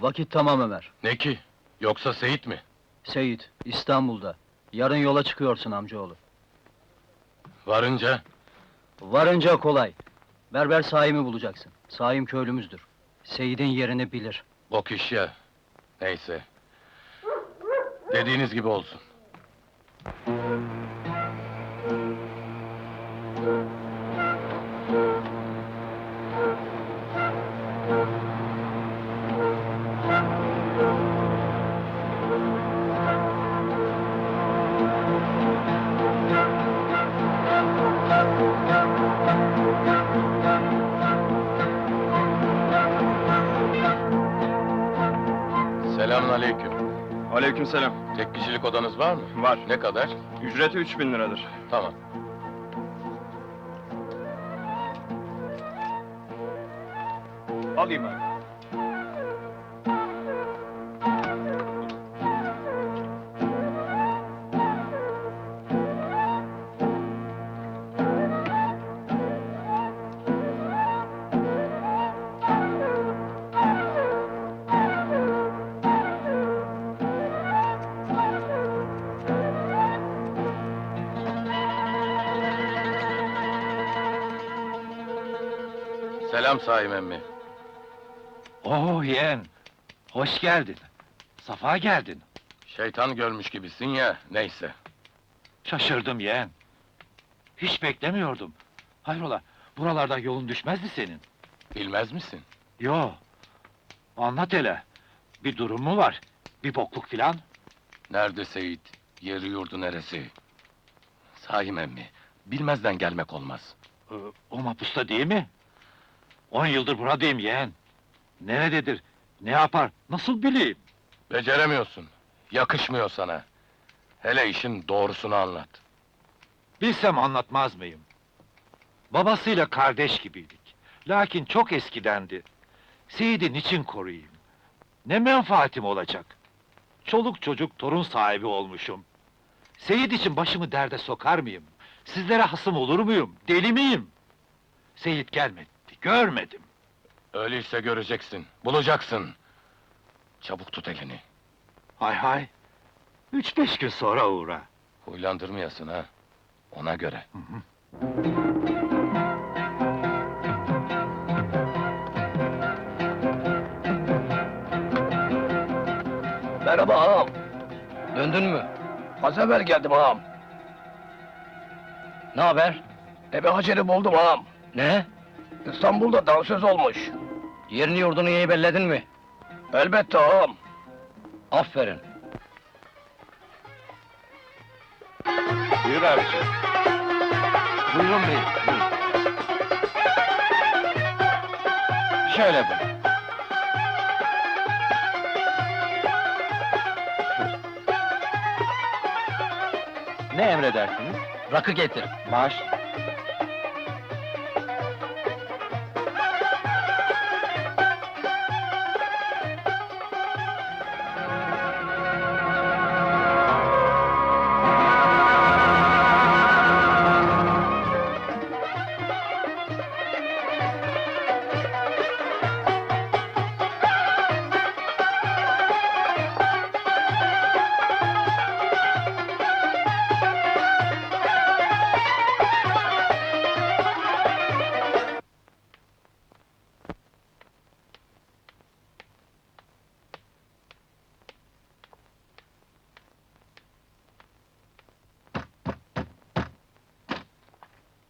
Vakit tamam Ömer. Ne ki? Yoksa Seyit mi? Seyit, İstanbul'da. Yarın yola çıkıyorsun amcaoğlu. Varınca Varınca kolay. Berber Saim'i bulacaksın. Saim köylümüzdür. Seyit'in yerini bilir. bok iş ya. Neyse. Dediğiniz gibi olsun. Aleykümselam. Tek kişilik odanız var mı? Var. Ne kadar? Ücreti 3000 liradır. Tamam. Alayım abi. Selam Saim emmi. Oo yeğen, hoş geldin. Safa geldin. Şeytan görmüş gibisin ya, neyse. Şaşırdım yeğen. Hiç beklemiyordum. Hayrola, buralardan yolun düşmezdi senin. Bilmez misin? Yo. Anlat hele. Bir durum mu var? Bir bokluk filan? Nerede Seyit? Yeri yurdu neresi? Saim emmi, bilmezden gelmek olmaz. Ee, o mapusta değil mi? On yıldır buradayım yeğen. Nerededir? Ne yapar? Nasıl bileyim? Beceremiyorsun. Yakışmıyor sana. Hele işin doğrusunu anlat. Bilsem anlatmaz mıyım? Babasıyla kardeş gibiydik. Lakin çok eskidendi. Seyit'i niçin koruyayım? Ne menfaatim olacak? Çoluk çocuk torun sahibi olmuşum. Seyit için başımı derde sokar mıyım? Sizlere hasım olur muyum? Deli miyim? Seyit gelmedi, görmedim. Öyleyse göreceksin, bulacaksın. Çabuk tut elini. Hay hay. Üç beş gün sonra uğra. Huylandırmayasın ha. Ona göre. Merhaba ağam. Döndün mü? Az evvel geldim ağam. Ne haber? Ebe Hacer'i buldum ağam. Ne? İstanbul'da dansöz olmuş. Yerini yurdunu iyi belledin mi? Elbette ağam. Aferin. Buyur abiciğim. Buyurun bey, buyurun. Şöyle buyurun. Ne emredersiniz? Rakı getir. Baş.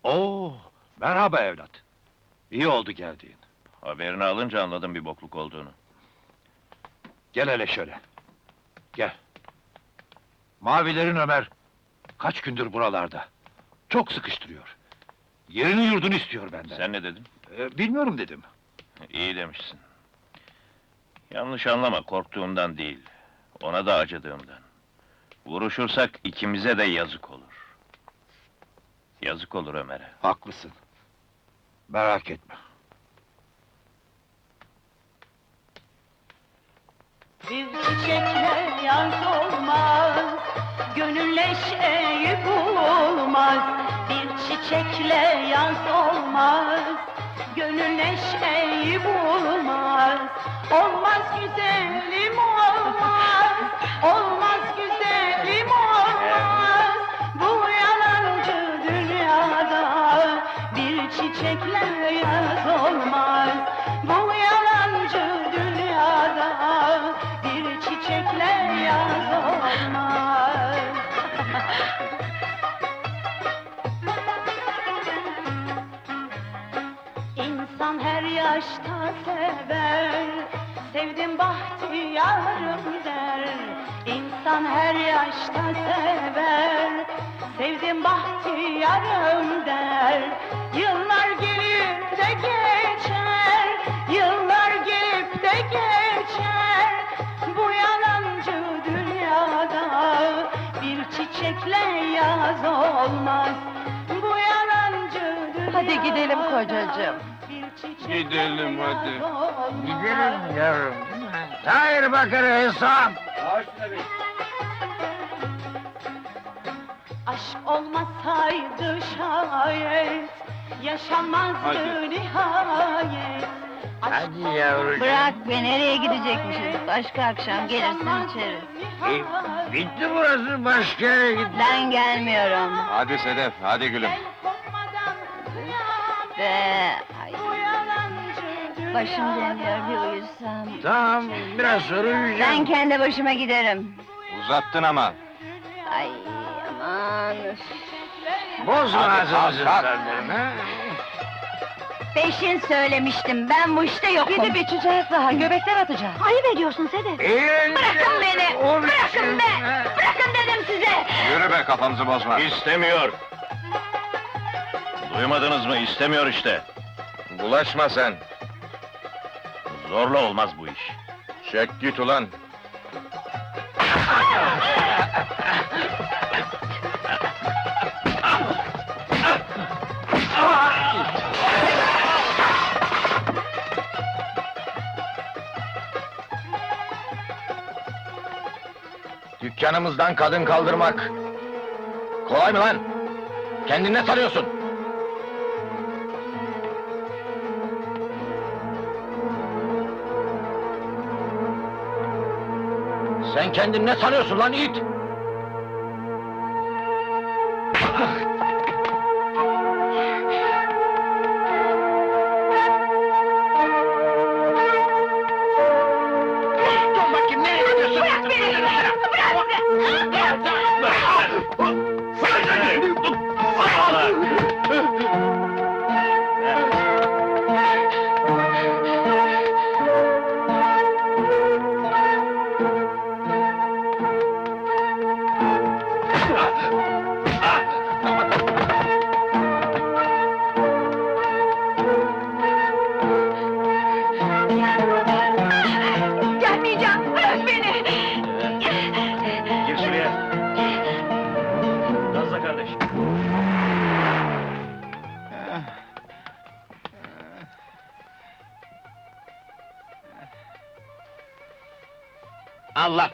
Oo, merhaba evlat. İyi oldu geldiğin. Haberini alınca anladım bir bokluk olduğunu. Gel hele şöyle. Gel. Mavilerin Ömer kaç gündür buralarda. Çok sıkıştırıyor. Yerini yurdunu istiyor benden. Sen ne dedin? Ee, bilmiyorum dedim. İyi demişsin. Yanlış anlama, korktuğumdan değil. Ona da acıdığımdan. Vuruşursak ikimize de yazık olur. Yazık olur Ömer'e. Haklısın. Merak etme. Bir çiçekle yaz olmaz, gönül neşeyi bulmaz. Bir çiçekle yaz olmaz, Gönül neşeyi bulmaz Olmaz güzelim her yaşta sever Sevdim bahtiyarım der İnsan her yaşta sever Sevdim bahtiyarım der Yıllar gelip de geçer Yıllar gelip de geçer. Bu yalancı dünyada Bir çiçekle yaz olmaz. Bu yalancı dünyada Hadi gidelim kocacığım. Gidelim hadi. Gidelim yavrum. Hayır bakır hesap. Aşk olmasaydı şayet Yaşanmazdı Hadi. nihayet Aşk Hadi yavrucuğum. Bırak be nereye gidecekmişiz? Başka akşam gelirsin içeriz. nihayet. Bitti burası başka yere git. Ben gelmiyorum. Hadi Sedef, hadi gülüm. Be ay, başım dönüyor bir uyusam. Tamam biraz sonra Ben uyuyacağım. kendi başıma giderim. Uzattın ama. Ay aman. Bozma Hadi, ağzınızı kalk, kalk. efendim, ha? Peşin söylemiştim ben bu işte yokum. Gidip içeceğiz daha, göbekler atacağız. Ayıp ediyorsun Sedef. Eğlence Bırakın beni! o Bırakın be! ha? Bırakın dedim size! Yürü be kafamızı bozma. İstemiyor. Duymadınız mı? İstemiyor işte. Bulaşma sen. Zorla olmaz bu iş. Çek git ulan. Dükkanımızdan kadın kaldırmak. Kolay mı lan? Kendini ne sanıyorsun? Sen kendini ne sanıyorsun lan it? Dur bakayım nereye gidiyorsun? Bırak beni! Bırak! Bırak! Gelmeyeceğim!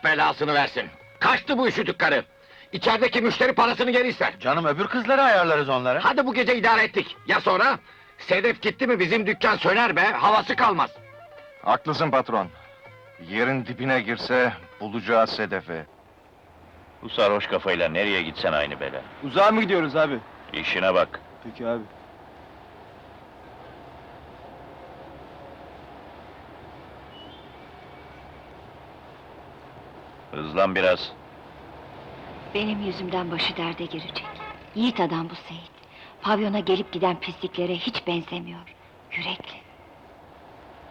Belasını versin. Kaçtı bu üşüdük karı. İçerideki müşteri parasını geri ister. Canım öbür kızları ayarlarız onlara. Hadi bu gece idare ettik. Ya sonra? Sedef gitti mi bizim dükkan söner be, havası kalmaz. Haklısın patron. Yerin dibine girse bulacağız Sedef'i. Bu sarhoş kafayla nereye gitsen aynı bela. Uzağa mı gidiyoruz abi? İşine bak. Peki abi. Hızlan biraz. Benim yüzümden başı derde girecek. Yiğit adam bu Seyit. Pavyona gelip giden pisliklere hiç benzemiyor. Yürekli.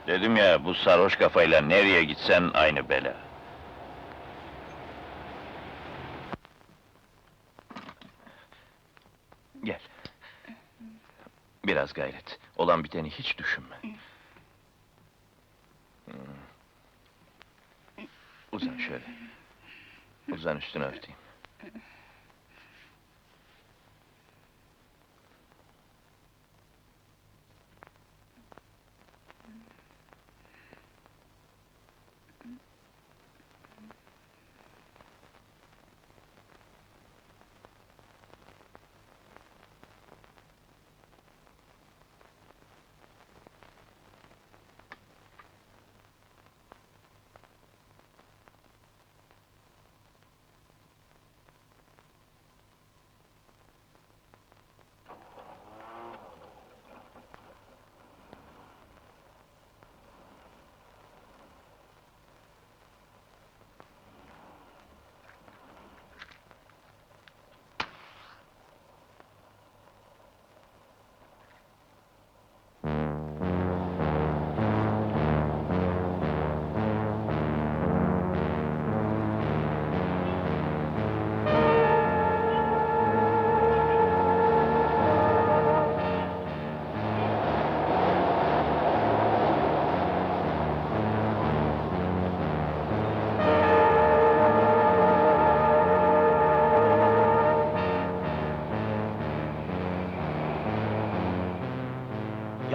Dedim ya bu sarhoş kafayla nereye gitsen aynı bela. Gel. Biraz gayret. Olan biteni hiç düşünme. Hmm. Uzan şöyle. Uzan üstüne örteyim.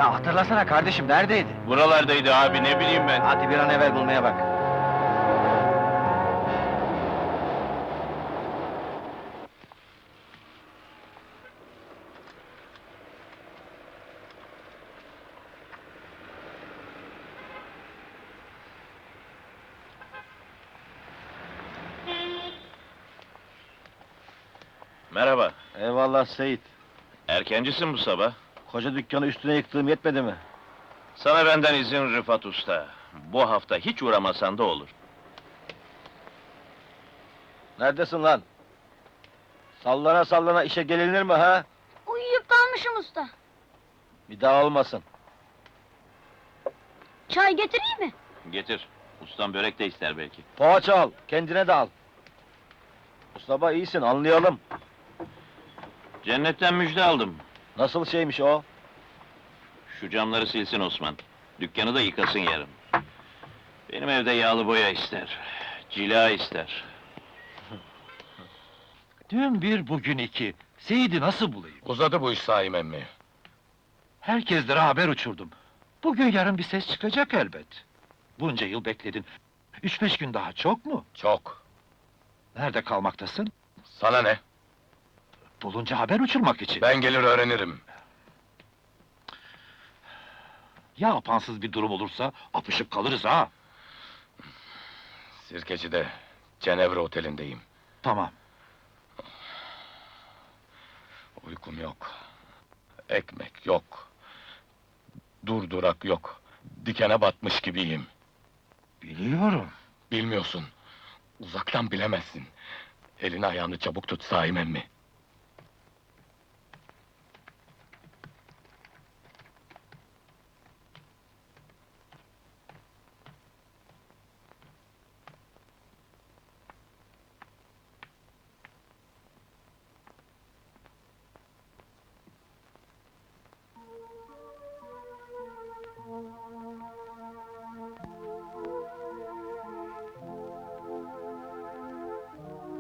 Ya hatırlasana kardeşim neredeydi? Buralardaydı abi ne bileyim ben. Hadi bir an evvel bulmaya bak. Merhaba. Eyvallah Seyit. Erkencisin bu sabah. Koca dükkanı üstüne yıktığım yetmedi mi? Sana benden izin Rıfat Usta. Bu hafta hiç uğramasan da olur. Neredesin lan? Sallana sallana işe gelinir mi ha? Uyuyup kalmışım usta. Bir daha olmasın. Çay getireyim mi? Getir. Ustam börek de ister belki. Poğaça al, kendine de al. Mustafa iyisin, anlayalım. Cennetten müjde aldım. Nasıl şeymiş o? Şu camları silsin Osman. Dükkanı da yıkasın yarın. Benim evde yağlı boya ister. Cila ister. Dün bir, bugün iki. Seyit'i nasıl bulayım? Uzadı bu iş Saim emmi. Herkeslere haber uçurdum. Bugün yarın bir ses çıkacak elbet. Bunca yıl bekledin. Üç beş gün daha çok mu? Çok. Nerede kalmaktasın? Sana ne? Bulunca haber uçurmak için. Ben gelir öğrenirim. Ya apansız bir durum olursa apışıp kalırız ha. Sirkeci'de, Cenevre Oteli'ndeyim. Tamam. Uykum yok. Ekmek yok. Durdurak yok. Dikene batmış gibiyim. Biliyorum. Bilmiyorsun. Uzaktan bilemezsin. Elini ayağını çabuk tut Saim emmi.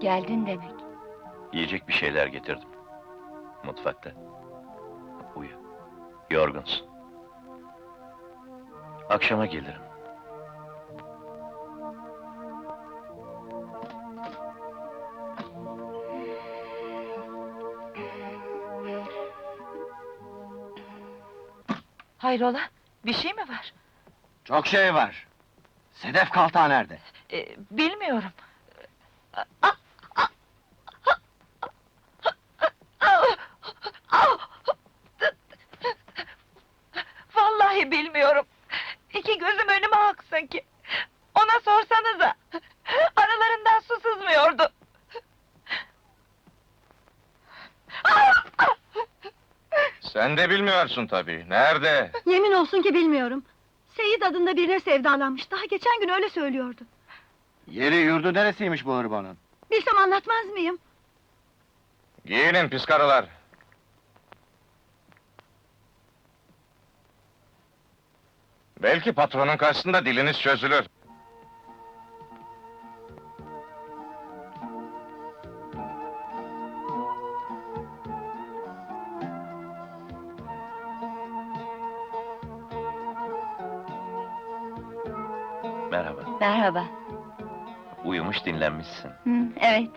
Geldin demek. Yiyecek bir şeyler getirdim. Mutfakta. Uyu. Yorgunsun. Akşama gelirim. Hayrola? Bir şey mi var? Çok şey var. Sedef Kalta nerede? Ee, bilmiyorum. De bilmiyorsun tabii. Nerede? Yemin olsun ki bilmiyorum. Seyit adında birine sevdalanmış. Daha geçen gün öyle söylüyordu. Yeri yurdu neresiymiş bu hırbanın? Bilsem anlatmaz mıyım? Giyinin pis karılar. Belki patronun karşısında diliniz çözülür. Merhaba. Uyumuş dinlenmişsin. Hı, evet.